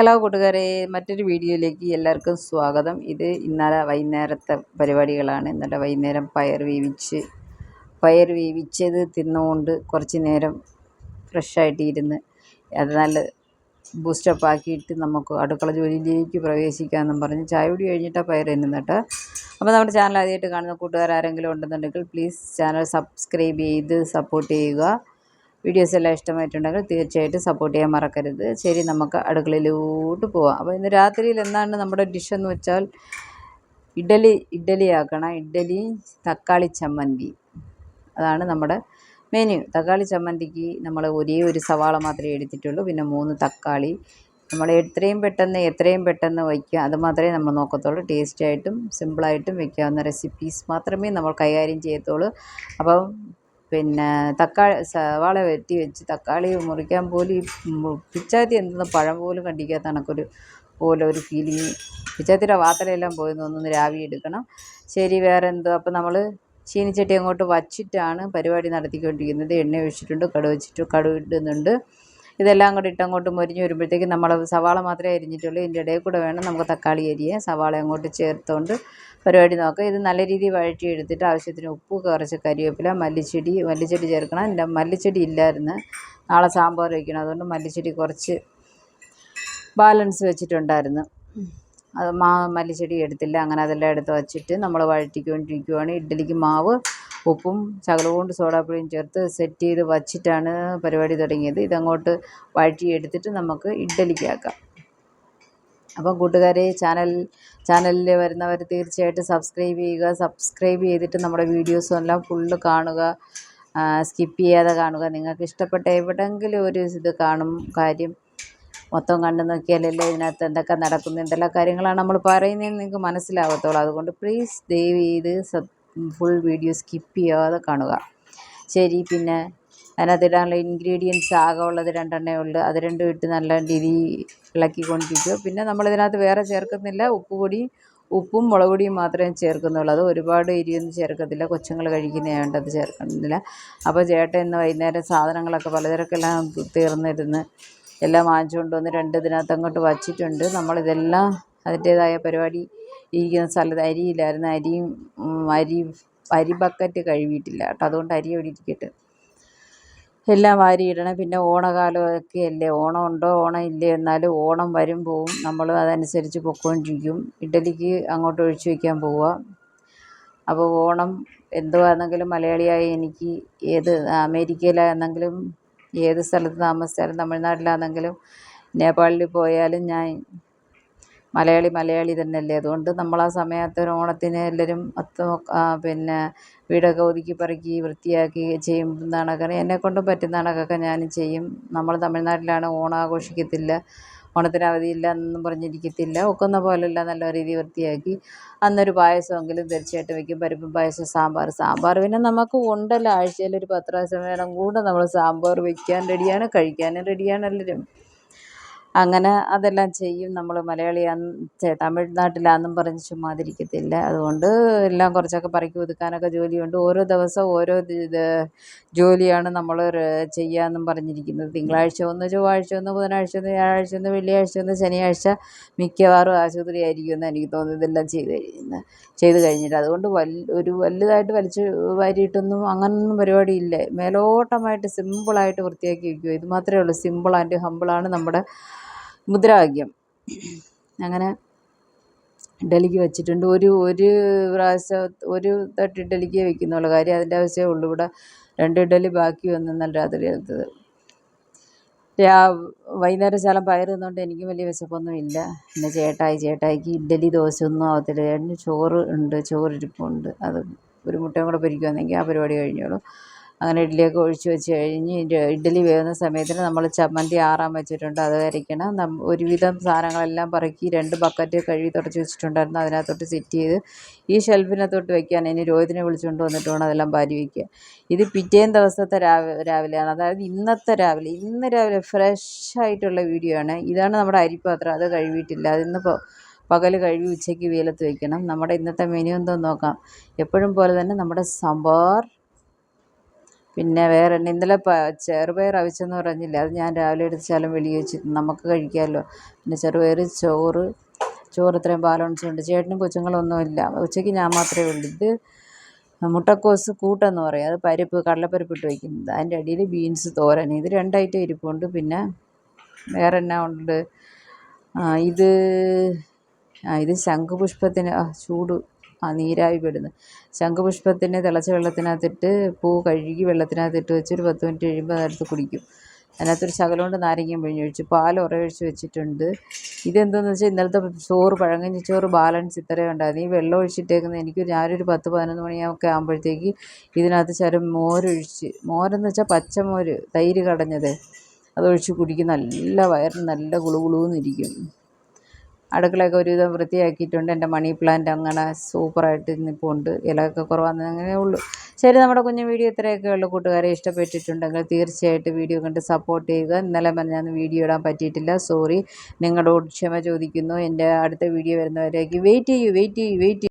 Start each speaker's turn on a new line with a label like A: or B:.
A: Hello കൂട്ടുകാരെ മറ്റൊരു വീഡിയോയിലേക്ക് എല്ലാവർക്കും സ്വാഗതം. ഇത് ഇന്നലെ വൈകുന്നേരത്തെ പരിപാടികളാണ്. ഇന്നലെ വൈകുന്നേരം പയർ വേവിച്ച് പയർ വേവിച്ചത് തിന്നുകൊണ്ട് കുറച്ച് നേരം ഫ്രഷായിട്ട് ഇരുന്ന് നല്ല ബൂസ്റ്റപ്പ് ആക്കിയിട്ട് നമുക്ക് അടുക്കള ജോലിയിലേക്ക് പ്രവേശിക്കാമെന്നും പറഞ്ഞ് ചായ കുടി കഴിഞ്ഞിട്ടാണ് പയർ തിന്നുന്നത് അപ്പോൾ നമ്മുടെ ചാനൽ ആദ്യമായിട്ട് കാണുന്ന കൂട്ടുകാർ ആരെങ്കിലും ഉണ്ടെന്നുണ്ടെങ്കിൽ പ്ലീസ് ചാനൽ സബ്സ്ക്രൈബ് ചെയ്ത് സപ്പോർട്ട് ചെയ്യുക. വീഡിയോസ് എല്ലാം ഇഷ്ടമായിട്ടുണ്ടെങ്കിൽ തീർച്ചയായിട്ടും സപ്പോർട്ട് ചെയ്യാൻ മറക്കരുത്. ശരി നമുക്ക് അടുക്കളയിലോട്ട് പോവാം. അപ്പോൾ ഇന്ന് രാത്രിയിൽ എന്താണ് നമ്മുടെ ഡിഷ് എന്ന് വെച്ചാൽ ഇഡലി ഇഡലി ആക്കണം. ഇഡലി തക്കാളി ചമ്മന്തി. അതാണ് നമ്മുടെ മെനു തക്കാളി ചമ്മന്തിക്ക് നമ്മൾ ഒരേ ഒരു സവാള മാത്രമേ എടുത്തിട്ടുള്ളൂ. പിന്നെ മൂന്ന് തക്കാളി. നമ്മൾ എത്രയും പെട്ടെന്ന് എത്രയും പെട്ടെന്ന് വയ്ക്കുക. അത് മാത്രമേ നമ്മൾ നോക്കത്തുള്ളൂ. ടേസ്റ്റായിട്ടും സിമ്പിളായിട്ടും വയ്ക്കാവുന്ന റെസിപ്പീസ് മാത്രമേ നമ്മൾ കൈകാര്യം ചെയ്യത്തുള്ളൂ. അപ്പം പിന്നെ തക്കാളി സവാള വെട്ടി വെച്ച് തക്കാളി മുറിക്കാൻ പോലും ഈ പിച്ചാത്തി എന്തെന്ന് പഴം പോലും കണ്ടിക്കാത്ത കണക്കൊരു പോലെ ഒരു ഫീലിങ് പിച്ചാത്തിയുടെ വാത്തലയെല്ലാം പോയി തോന്നുന്നു രാവി എടുക്കണം. ശരി വേറെ എന്തോ അപ്പം നമ്മൾ ചീനിച്ചട്ടി അങ്ങോട്ട് വച്ചിട്ടാണ് പരിപാടി നടത്തിക്കൊണ്ടിരിക്കുന്നത്. എണ്ണ ഒഴിച്ചിട്ടുണ്ട് കടുക് വെച്ചിട്ട് കടുക് ഇടുന്നുണ്ട്. ഇതെല്ലാം കൂടി ഇട്ടങ്ങോട്ട് മൊരിഞ്ഞ് വരുമ്പോഴത്തേക്ക് നമ്മൾ സവാള മാത്രമേ അരിഞ്ഞിട്ടുള്ളൂ. ഇതിന്റെ ഇടയിൽ കൂടെ വേണം നമുക്ക് തക്കാളി അരിയാൻ. സവാള അങ്ങോട്ട് ചേർത്തുകൊണ്ട് പരിപാടി നോക്കാം. ഇത് നല്ല രീതിയിൽ വഴറ്റി എടുത്തിട്ട് ആവശ്യത്തിന് ഉപ്പ് കുറച്ച് കരിവേപ്പില മല്ലിച്ചെടി മല്ലിച്ചെടി ചേർക്കണം. എന്റെ മല്ലിച്ചെടി ഇല്ലായിരുന്നു. നാളെ സാമ്പാർ വയ്ക്കണം അതുകൊണ്ട് മല്ലിച്ചെടി കുറച്ച് ബാലൻസ് വെച്ചിട്ടുണ്ടായിരുന്നു. അത് മാ മല്ലിച്ചെടി എടുത്തില്ല. അങ്ങനെ അതെല്ലാം എടുത്ത് വച്ചിട്ട് നമ്മൾ വഴറ്റിക്കൊണ്ടിരിക്കുവാണ്. ഇഡ്ഡലിക്ക് മാവ് ഉപ്പും ശകലം കൊണ്ട് സോഡാപ്പൊടിയും ചേർത്ത് സെറ്റ് ചെയ്ത് വച്ചിട്ടാണ് പരിപാടി തുടങ്ങിയത്. ഇതങ്ങോട്ട് വഴറ്റിയെടുത്തിട്ട് നമുക്ക് ഇഡ്ഡലിക്കാക്കാം അപ്പം കൂട്ടുകാരെ ചാനൽ ചാനലിൽ വരുന്നവർ തീർച്ചയായിട്ടും സബ്സ്ക്രൈബ് ചെയ്യുക. സബ്സ്ക്രൈബ് ചെയ്തിട്ട് നമ്മുടെ വീഡിയോസും എല്ലാം ഫുള്ള് കാണുക. സ്കിപ്പ് ചെയ്യാതെ കാണുക. നിങ്ങൾക്ക് ഇഷ്ടപ്പെട്ട എവിടെയെങ്കിലും ഒരു ഇത് കാണും കാര്യം. മൊത്തം കണ്ടു നോക്കിയാലല്ലേ ഇതിനകത്ത് എന്തൊക്കെ നടക്കുന്നു എന്തെല്ലാം കാര്യങ്ങളാണ് നമ്മൾ പറയുന്നതെന്ന് നിങ്ങൾക്ക് മനസ്സിലാകത്തുള്ളൂ അതുകൊണ്ട് പ്ലീസ് ദയവ് ചെയ്ത് ഫുൾ വീഡിയോ സ്കിപ്പ് ചെയ്യാതെ കാണുക. ശരി പിന്നെ അതിനകത്ത് ഇടാനുള്ള ഇൻഗ്രീഡിയൻസ് ആകെ ഉള്ളത് രണ്ടെണ്ണേ ഉള്ളൂ. അത് രണ്ടും ഇട്ട് നല്ല രീതിയിൽ ഇളക്കിക്കൊണ്ടിരിക്കുക. പിന്നെ നമ്മളിതിനകത്ത് വേറെ ചേർക്കുന്നില്ല. ഉപ്പ് പൊടി ഉപ്പും മുളക് പൊടിയും മാത്രമേ ചേർക്കുന്നുള്ളൂ. അത് ഒരുപാട് എരിയൊന്നും ചേർക്കത്തില്ല. കൊച്ചുങ്ങൾ കഴിക്കുന്നതായതുകൊണ്ട് അത് ചേർക്കുന്നില്ല. അപ്പോൾ ചേട്ടൻ ഇന്ന് വൈകുന്നേരം സാധനങ്ങളൊക്കെ പലചരക്കെല്ലാം തീർന്നിരുന്ന് എല്ലാം വാങ്ങിച്ചുകൊണ്ട് വന്ന് രണ്ട് ഇതിനകത്ത് അങ്ങോട്ട് വച്ചിട്ടുണ്ട്. നമ്മളിതെല്ലാം അതിന്റേതായ പരിപാടി ഇരിക്കുന്ന സ്ഥലത്ത് അരിയില്ലായിരുന്നു. അരിയും അരി അരി ബക്കറ്റ് കഴുകിയിട്ടില്ല കേട്ടോ. അതുകൊണ്ട് അരി അവിടെ ഇരിക്കട്ടെ. എല്ലാം വാരിയിടണം പിന്നെ ഓണകാലമൊക്കെ അല്ലേ? ഓണം ഉണ്ടോ? ഓണം ഇല്ലേ? എന്നാലും ഓണം വരും പോവും. നമ്മൾ അതനുസരിച്ച് പൊക്കോണ്ടിരിക്കും ഇഡലിക്ക് അങ്ങോട്ട് ഒഴിച്ചു വയ്ക്കാൻ പോവുക അപ്പോൾ ഓണം എന്തുവാണെങ്കിലും മലയാളിയായ എനിക്ക് ഏത് അമേരിക്കയിലാണെങ്കിലും ഏത് സ്ഥലത്ത് താമസിച്ചാലും തമിഴ്നാട്ടിലാണെങ്കിലും നേപ്പാളിൽ പോയാലും ഞാൻ മലയാളി മലയാളി തന്നെയല്ലേ? അതുകൊണ്ട് നമ്മൾ ആ സമയത്ത് ഒരു ഓണത്തിന് എല്ലാവരും ഒത്ത് പിന്നെ വീടൊക്കെ ഒതുക്കി പെറുക്കി വൃത്തിയാക്കി ചെയ്യും കണക്കിന് എന്നെക്കൊണ്ടും പറ്റുന്ന കണക്കൊക്കെ ഞാനും ചെയ്യും. നമ്മൾ തമിഴ്നാട്ടിലാണ് ഓണം ആഘോഷിക്കത്തില്ല. ഓണത്തിന് അവധിയില്ല എന്നൊന്നും പറഞ്ഞിരിക്കത്തില്ല. ഒക്കുന്ന പോലെയല്ല നല്ല രീതിയിൽ വൃത്തിയാക്കി. അന്നൊരു പായസമെങ്കിലും തീർച്ചയായിട്ടും വയ്ക്കും പരിപ്പ് പായസം സാമ്പാർ. സാമ്പാർ പിന്നെ നമുക്ക് ഉണ്ടല്ലോ. ആഴ്ചയിൽ ഒരു പത്ത് പ്രാവശ്യം വേണം കൂടെ നമ്മൾ സാമ്പാർ വയ്ക്കാൻ റെഡിയാണ് കഴിക്കാനും റെഡിയാണ് എല്ലാവരും. അങ്ങനെ അതെല്ലാം ചെയ്യും. നമ്മൾ മലയാളിയാന്ന് തമിഴ്നാട്ടിലാണെന്നും പറഞ്ഞ് ചുമ്മാതിരിക്കത്തില്ല. അതുകൊണ്ട് എല്ലാം കുറച്ചൊക്കെ പറിക്ക് ഒതുക്കാനൊക്കെ ജോലിയുണ്ട്. ഓരോ ദിവസവും ഓരോ ഇത് ജോലിയാണ് നമ്മൾ ചെയ്യാമെന്നും പറഞ്ഞിരിക്കുന്നത്. തിങ്കളാഴ്ച ഒന്ന് ചൊവ്വാഴ്ച ഒന്ന് ബുധനാഴ്ച ഒന്ന് വ്യാഴാഴ്ച ഒന്ന് വെള്ളിയാഴ്ച ഒന്ന് ശനിയാഴ്ച മിക്കവാറും ആശുപത്രി ആയിരിക്കുമെന്ന് എനിക്ക് തോന്നുന്നു ഇതെല്ലാം ചെയ്ത് കഴിയുന്നത് ചെയ്ത് കഴിഞ്ഞിട്ട്. അതുകൊണ്ട് വൽ ഒരു വലുതായിട്ട് വലിച്ച് വാരിയിട്ടൊന്നും അങ്ങനൊന്നും പരിപാടിയില്ല. മേലോട്ടമായിട്ട് സിമ്പിളായിട്ട് വൃത്തിയാക്കി വയ്ക്കുക. ഇത് മാത്രമേ ഉള്ളൂ. സിമ്പിൾ ആൻഡ് ഹമ്പിളാണ് നമ്മുടെ മുദ്രാവാക്യം. അങ്ങനെ ഡൽഹിക്ക് വെച്ചിട്ടുണ്ട്. ഒരു ഒരു പ്രാവശ്യം ഒരു തട്ടി ഡൽഹിക്ക് വെക്കുന്നുള്ള കാര്യം അതിന്റെ ആവശ്യമേ ഉള്ളൂ. ഇവിടെ രണ്ട് ഇഡലി ബാക്കി വന്നു രാത്രി എടുത്തത് രാ വൈകുന്നേരം ശാലം പയർ തിന്നുകൊണ്ട് എനിക്കും വലിയ വിശപ്പൊന്നും ഇല്ല പിന്നെ ചേട്ടായി ചേട്ടായിക്ക് ഇഡ്ഡലി ദോശ ഒന്നും ആവത്തില്ല. ചേട്ടന് ചോറ് ഉണ്ട് ചോറിരിപ്പുണ്ട് അത് ഒരു മുട്ടയും കൂടെ പൊരിക്കുവാണെങ്കിൽ ആ പരിപാടി കഴിഞ്ഞോളും. അങ്ങനെ ഇഡ്ഡലിയൊക്കെ ഒഴിച്ച് വെച്ച് കഴിഞ്ഞ് ഇഡ്ഡലി വേവുന്ന സമയത്തിന് നമ്മൾ ചമ്മന്തി ആറാൻ വെച്ചിട്ടുണ്ട്. അത് അരയ്ക്കണം. ഒരുവിധം സാധനങ്ങളെല്ലാം പറക്കി രണ്ട് ബക്കറ്റ് കഴുകി തുടച്ച് വെച്ചിട്ടുണ്ടായിരുന്നു. അതിനകത്തോട്ട് സെറ്റ് ചെയ്ത് ഈ ഷെൽഫിനകത്തോട്ട് വെക്കാൻ ഇനി രോഹിതിനെ വിളിച്ചുകൊണ്ട് വന്നിട്ട് വേണം അതെല്ലാം ഭാര്യ വയ്ക്കുക ഇത് പിറ്റേന്ന് ദിവസത്തെ രാവിലെ രാവിലെയാണ്. അതായത് ഇന്നത്തെ രാവിലെ. ഇന്ന് രാവിലെ ഫ്രഷ് ആയിട്ടുള്ള വീഡിയോ ആണ്. ഇതാണ് നമ്മുടെ അരിപ്പാത്രം. അത് കഴുകിയിട്ടില്ല. അതിന്നിപ്പോൾ പകൽ കഴുകി ഉച്ചയ്ക്ക് വെയിലത്ത് വയ്ക്കണം നമ്മുടെ ഇന്നത്തെ മെനു എന്തോ നോക്കാം. എപ്പോഴും പോലെ തന്നെ നമ്മുടെ സാമ്പാർ പിന്നെ വേറെ എണ്ണ. ഇന്നലെ ചെറുപയർ അവിച്ചെന്ന് പറഞ്ഞില്ല അത് ഞാൻ രാവിലെ എടുത്ത് ശകലം വെളിയിൽ വെച്ച് നമുക്ക് കഴിക്കാമല്ലോ. പിന്നെ ചെറുപയർ ചോറ് ചോറ് ഇത്രയും ബാലൻസ് ഉണ്ട് ചേട്ടനും കൊച്ചുങ്ങളൊന്നുമില്ല. ഉച്ചയ്ക്ക് ഞാൻ മാത്രമേ ഉള്ളൂ. ഇത് മുട്ടക്കോസ് കൂട്ടെന്ന് പറയും. അത് പരിപ്പ് കടലപ്പരിപ്പ് ഇട്ട് വയ്ക്കുന്നത്. അതിന്റെ അടിയിൽ ബീൻസ് തോരൻ. ഇത് രണ്ടായിട്ട് ഇരിപ്പുണ്ട്. പിന്നെ വേറെ എന്നാ ഉണ്ട്? ഇത് ഇത് ശംഖുപുഷ്പത്തിന് ചൂട്. ആ നീരാവി പെടുന്നു. ശംഖുപുഷ്പത്തിനെ തിളച്ച വെള്ളത്തിനകത്തിട്ട് പൂ കഴുകി വെള്ളത്തിനകത്തിട്ട് വെച്ച് ഒരു പത്ത് മിനിറ്റ് കഴിയുമ്പോൾ അതെടുത്ത് കുടിക്കും. അതിനകത്തൊരു ശകലം കൊണ്ട് നാരങ്ങയും പിഴിഞ്ഞൊഴിച്ച് പാൽ ഉറയൊഴിച്ച് വെച്ചിട്ടുണ്ട്. ഇതെന്താണെന്ന് വെച്ചാൽ ഇന്നലത്തെ ചോറ് പഴങ്കഞ്ഞി ചോറ് ബാലൻസ് ഇത്രയും ഉണ്ടായിരുന്നു. ഈ വെള്ളം ഒഴിച്ചിട്ടേക്കുന്ന എനിക്ക് ഞാനൊരു പത്ത് പതിനൊന്ന് മണിയൊക്കെ ആകുമ്പോഴത്തേക്ക് ഇതിനകത്ത് ചില മോരൊഴിച്ച് മോരെന്ന് വെച്ചാൽ പച്ചമോര് തൈര് കടഞ്ഞത്. അതൊഴിച്ച് കുടിക്കും. നല്ല വയറിന് നല്ല ഗുളുഗുളുന്നിരിക്കും അടുക്കളയൊക്കെ ഒരുവിധം വൃത്തിയാക്കിയിട്ടുണ്ട്. എന്റെ മണി പ്ലാന്റ് അങ്ങനെ സൂപ്പറായിട്ട് നിൽപ്പുണ്ട് ഇലയൊക്കെ കുറവാന്ന് അങ്ങനെ ഉള്ളൂ. ശരി നമ്മുടെ കുഞ്ഞു വീഡിയോ ഇത്രയൊക്കെ ഉള്ളൂ. കൂട്ടുകാരെ ഇഷ്ടപ്പെട്ടിട്ടുണ്ടെങ്കിൽ തീർച്ചയായിട്ടും വീഡിയോ കണ്ട് സപ്പോർട്ട് ചെയ്യുക. ഇന്നലെ ഞാൻ വീഡിയോ ഇടാൻ പറ്റിയിട്ടില്ല. സോറി നിങ്ങളോട് ക്ഷമ ചോദിക്കുന്നു. എന്റെ അടുത്ത വീഡിയോ വരുന്നവരേക്ക് വെയിറ്റ് ചെയ്യൂ വെയിറ്റ് ചെയ്യൂ വെയിറ്റ്